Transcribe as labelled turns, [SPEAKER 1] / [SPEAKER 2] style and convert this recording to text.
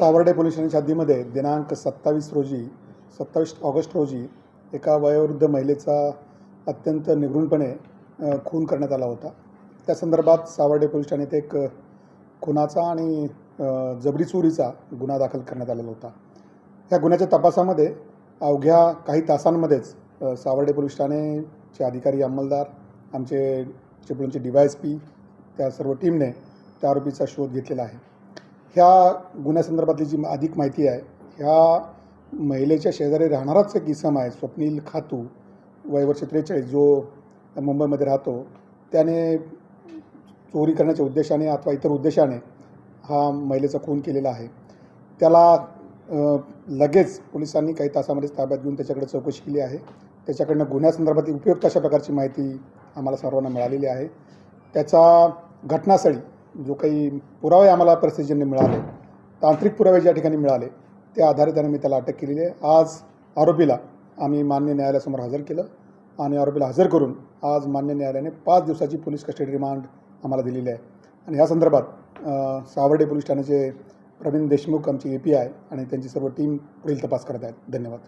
[SPEAKER 1] Sawarde police स्टेशनच्या हद्दीमध्ये दिनांक सत्तावीस रोजी सत्तावीस ऑगस्ट रोजी एका वयोवृद्ध महिलेचा अत्यंत निघृणपणे खून करण्यात आला होता. त्या संदर्भात सावर्डे पोलीस ठाण्यात एक खुनाचा आणि जबरी चोरीचा गुन्हा दाखल करण्यात आलेला होता. या गुन्ह्याच्या तपासामध्ये अवघ्या काही तासांमध्येच सावर्डे पोलीस ठाणेचे अधिकारी अंमलदार आमचे चिपळूणचे डी वाय एस पी त्या सर्व टीमने त्या आरोपीचा शोध घेतलेला आहे. ह्या गुन्ह्यासंदर्भातली जी अधिक माहिती आहे ह्या महिलेच्या शेजारी राहणाराच एक इसम आहे स्वप्नील खातू वयवर्ष त्रेचाळीस जो मुंबईमध्ये राहतो. त्याने चोरी करण्याच्या उद्देशाने अथवा इतर उद्देशाने हा महिलेचा खून केलेला आहे. त्याला लगेच पोलिसांनी काही तासामध्येच ताब्यात घेऊन त्याच्याकडे चौकशी केली आहे. त्याच्याकडनं गुन्ह्यासंदर्भात उपयुक्त अशा प्रकारची माहिती आम्हाला सर्वांना मिळालेली आहे. त्याचा घटनास्थळी जो काही पुरावे आम्हाला प्रसिजनने मिळाले तांत्रिक पुरावे ज्या ठिकाणी मिळाले त्या आधारे त्याने मी त्याला अटक केलेली आहे. आज आरोपीला आम्ही मान्य न्यायालयासमोर हजर केलं आणि आरोपीला हजर करून आज मान्य न्यायालयाने पाच दिवसाची पोलीस कस्टडी रिमांड आम्हाला दिलेली आहे. आणि ह्या संदर्भात सावर्डे पोलीस ठाण्याचे प्रवीण देशमुख आमची ए पी आय आणि त्यांची सर्व टीम पुढील तपास करत आहेत. धन्यवाद.